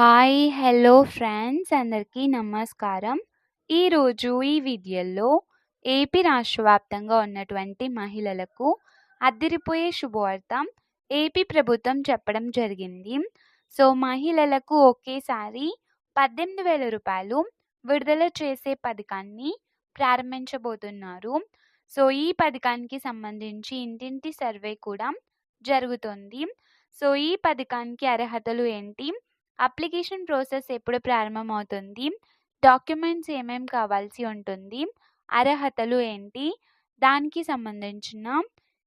Hi! Hello friends అందరికీ నమస్కారం. ఈరోజు ఈ వీడియోలో ఏపీ రాష్ట్ర వ్యాప్తంగా ఉన్నటువంటి మహిళలకు అద్దరిపోయే శుభవార్త ఏపీ ప్రభుత్వం చెప్పడం జరిగింది. సో, మహిళలకు ఒకేసారి పద్దెనిమిది వేల రూపాయలు విడుదల చేసే పథకాన్ని ప్రారంభించబోతున్నారు. సో, ఈ పథకానికి సంబంధించి ఇంటింటి సర్వే కూడా జరుగుతోంది. సో, ఈ పథకానికి అర్హతలు ఏంటి? అప్లికేషన్ ప్రాసెస్ ఎప్పుడు ప్రారంభమవుతుంది? డాక్యుమెంట్స్ ఏమేమి కావాల్సి ఉంటుంది? అర్హతలు ఏంటి? దానికి సంబంధించిన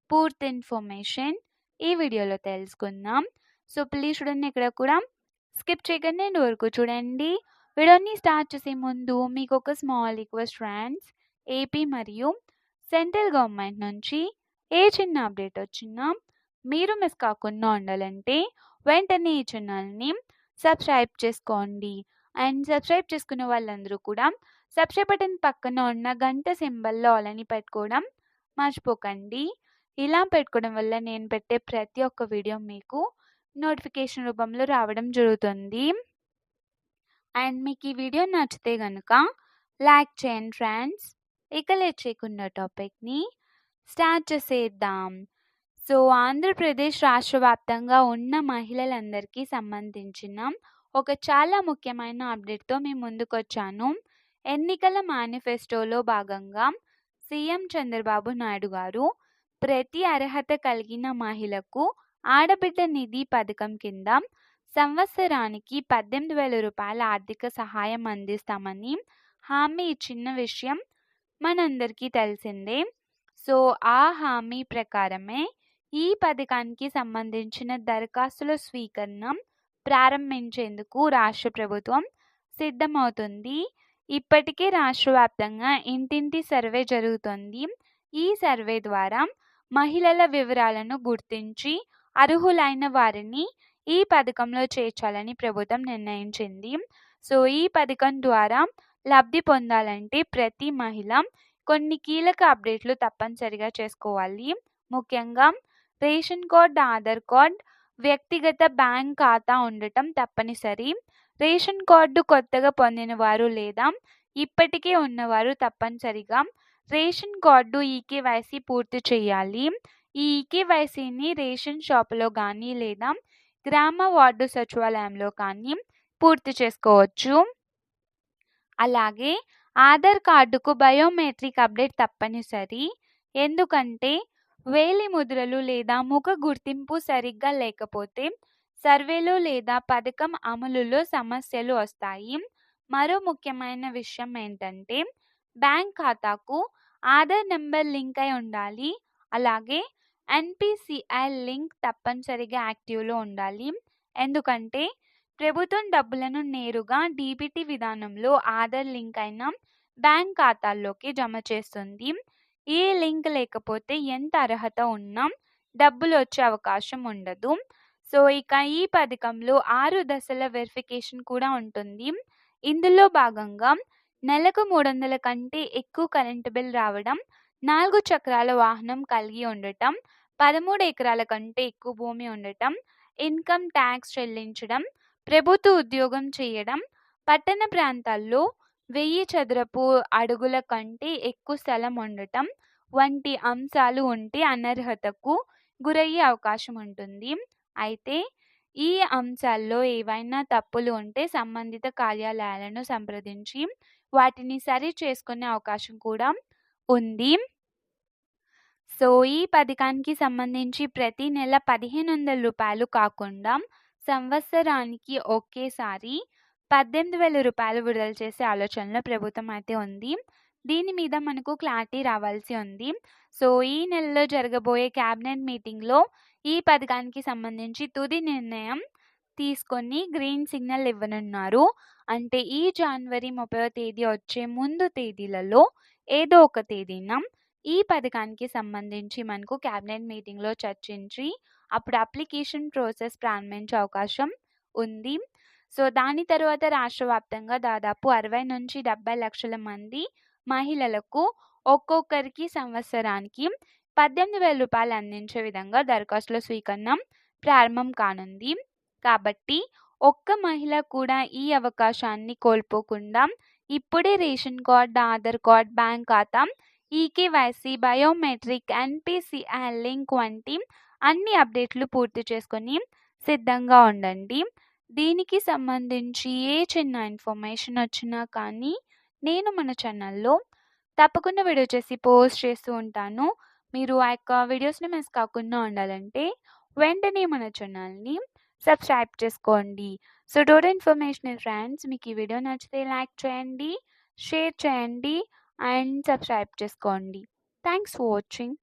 పూర్తి ఇన్ఫర్మేషన్ ఈ వీడియోలో తెలుసుకుందాం. సో, ప్లీజ్ చూడండి ఎక్కడ కూడా స్కిప్ చేయకండి ఎండ్ వరకు చూడండి. వీడియోని స్టార్ట్ చేసే ముందు మీకొక స్మాల్ రిక్వెస్ట్ ఫ్రెండ్స్. ఏపీ మరియు సెంట్రల్ గవర్నమెంట్ నుంచి ఏ చిన్న అప్డేట్ వచ్చినా మీరు మిస్ కాకుండా ఉండాలంటే వెంటనే ఈ ఛానల్‌ని సబ్స్క్రైబ్ చేసుకోండి. అండ్ సబ్స్క్రైబ్ చేసుకున్న వాళ్ళందరూ కూడా సబ్స్క్రైబ్ బటన్ పక్కన ఉన్న గంట సింబల్‌లో ఆలని పెట్టుకోవడం మర్చిపోకండి. ఇలా పెట్టుకోవడం వల్ల నేను పెట్టే ప్రతి ఒక్క వీడియో మీకు నోటిఫికేషన్ రూపంలో రావడం జరుగుతుంది. అండ్ మీకు ఈ వీడియో నచ్చితే గనుక లైక్ చేయండి ఫ్రెండ్స్. ఇక లేట్ టాపిక్‌ని స్టార్ట్ చేసేద్దాం. సో, ఆంధ్రప్రదేశ్ రాష్ట్ర వ్యాప్తంగా ఉన్న మహిళలందరికీ సంబంధించిన ఒక చాలా ముఖ్యమైన అప్డేట్‌తో మీ ముందుకొచ్చాను. ఎన్నికల మేనిఫెస్టోలో భాగంగా సీఎం చంద్రబాబు నాయుడు గారు ప్రతి అర్హత కలిగిన మహిళకు ఆడబిడ్డ నిధి పథకం కింద సంవత్సరానికి పద్దెనిమిది వేల రూపాయల ఆర్థిక సహాయం అందిస్తామని హామీ ఇచ్చిన విషయం మనందరికీ తెలిసిందే. సో, ఆ హామీ ప్రకారమే ఈ పథకానికి సంబంధించిన దరఖాస్తుల స్వీకరణ ప్రారంభించేందుకు రాష్ట్ర ప్రభుత్వం సిద్ధమవుతుంది. ఇప్పటికే రాష్ట్ర వ్యాప్తంగా ఇంటింటి సర్వే జరుగుతోంది. ఈ సర్వే ద్వారా మహిళల వివరాలను గుర్తించి అర్హులైన వారిని ఈ పథకంలో చేర్చాలని ప్రభుత్వం నిర్ణయించింది. సో, ఈ పథకం ద్వారా లబ్ధి పొందాలంటే ప్రతి మహిళ కొన్ని కీలక అప్డేట్లు తప్పనిసరిగా చేసుకోవాలి. ముఖ్యంగా రేషన్ కార్డ్, ఆధార్ కార్డ్, వ్యక్తిగత బ్యాంక్ ఖాతా ఉండటం తప్పనిసరి. రేషన్ కార్డు కొత్తగా పొందినవారు లేదా ఇప్పటికే ఉన్నవారు తప్పనిసరిగా రేషన్ కార్డు ఈకేవైసీ పూర్తి చేయాలి. ఈ ఈకేవైసీని రేషన్ షాపులో కానీ లేదా గ్రామ వార్డు సచివాలయంలో కానీ పూర్తి చేసుకోవచ్చు. అలాగే ఆధార్ కార్డుకు బయోమెట్రిక్ అప్డేట్ తప్పనిసరి. ఎందుకంటే వేలి ముద్రలు లేదా ముఖ గుర్తింపు సరిగ్గా లేకపోతే సర్వేలో లేదా పథకం అమలులో సమస్యలు వస్తాయి. మరో ముఖ్యమైన విషయం ఏంటంటే బ్యాంక్ ఖాతాకు ఆధార్ నెంబర్ లింక్ అయి ఉండాలి. అలాగే ఎన్పిసిఐ లింక్ తప్పనిసరిగా యాక్టివ్‌లో ఉండాలి. ఎందుకంటే ప్రభుత్వం డబ్బులను నేరుగా డీబీటీ విధానంలో ఆధార్ లింక్ అయిన బ్యాంక్ ఖాతాల్లోకి జమ చేస్తుంది. ఈ లింక్ లేకపోతే ఎంత అర్హత ఉన్నా డబ్బులు వచ్చే అవకాశం ఉండదు. సో, ఇక ఈ పథకంలో ఆరు దశల వెరిఫికేషన్ కూడా ఉంటుంది. ఇందులో భాగంగా నెలకు 300 కంటే ఎక్కువ కరెంటు బిల్ రావడం, నాలుగు చక్రాల వాహనం కలిగి ఉండటం, 13 ఎకరాల కంటే ఎక్కువ భూమి ఉండటం, ఇన్కమ్ టాక్స్ చెల్లించడం, ప్రభుత్వ ఉద్యోగం చేయడం, పట్టణ ప్రాంతాల్లో వెయ్యి చదరపు అడుగుల కంటే ఎక్కువ స్థలం ఉండటం వంటి అంశాలు ఉంటే అనర్హతకు గురయ్యే అవకాశం ఉంటుంది. అయితే ఈ అంశాల్లో ఏవైనా తప్పులు ఉంటే సంబంధిత కార్యాలయాలను సంప్రదించి వాటిని సరి చేసుకునే అవకాశం కూడా ఉంది. సో, ఈ పథకానికి సంబంధించి ప్రతి నెల పదిహేను వందల రూపాయలు కాకుండా సంవత్సరానికి ఒకేసారి పద్దెనిమిది వేల రూపాయలు విడుదల చేసే ఆలోచనలో ప్రభుత్వం అయితే ఉంది. దీని మీద మనకు క్లారిటీ రావాల్సి ఉంది. సో, ఈ నెలలో జరగబోయే క్యాబినెట్ మీటింగ్‌లో ఈ పథకానికి సంబంధించి తుది నిర్ణయం తీసుకొని గ్రీన్ సిగ్నల్ ఇవ్వనున్నారు. అంటే ఈ జనవరి 30వ తేదీ వచ్చే ముందు తేదీలలో ఏదో ఒక తేదీన ఈ పథకానికి సంబంధించి మనకు క్యాబినెట్ మీటింగ్‌లో చర్చించి అప్పుడు అప్లికేషన్ ప్రాసెస్ ప్రారంభించే అవకాశం ఉంది. సో, దాని తర్వాత రాష్ట్ర వ్యాప్తంగా దాదాపు 60-70 లక్షల మంది మహిళలకు ఒక్కొక్కరికి సంవత్సరానికి పద్దెనిమిది వేల రూపాయలు అందించే విధంగా దరఖాస్తుల స్వీకరణ ప్రారంభం కానుంది. కాబట్టి ఒక్క మహిళ కూడా ఈ అవకాశాన్ని కోల్పోకుండా ఇప్పుడే ration card Aadhaar card bank ఖాతా ఈకేవైసీ బయోమెట్రిక్ ఎన్పిసిఐ లింక్ వంటి అన్ని అప్డేట్లు పూర్తి చేసుకొని సిద్ధంగా ఉండండి దీనికి సంబంధించి ఏ చిన్న ఇన్ఫర్మేషన్ వచ్చినా కానీ నేను మన ఛానల్లో తప్పకుండా వీడియో చేసి పోస్ట్ చేస్తూ ఉంటాను. మీరు ఆ యొక్క వీడియోస్ని మిస్ కాకుండా ఉండాలంటే వెంటనే మన ఛానల్ని సబ్స్క్రైబ్ చేసుకోండి. సో టోటల్ ఇన్ఫర్మేషన్ ఫ్రెండ్స్ మీకు ఈ వీడియో నచ్చితే లైక్ చేయండి షేర్ చేయండి అండ్ సబ్స్క్రైబ్ చేసుకోండి. Thanks for watching.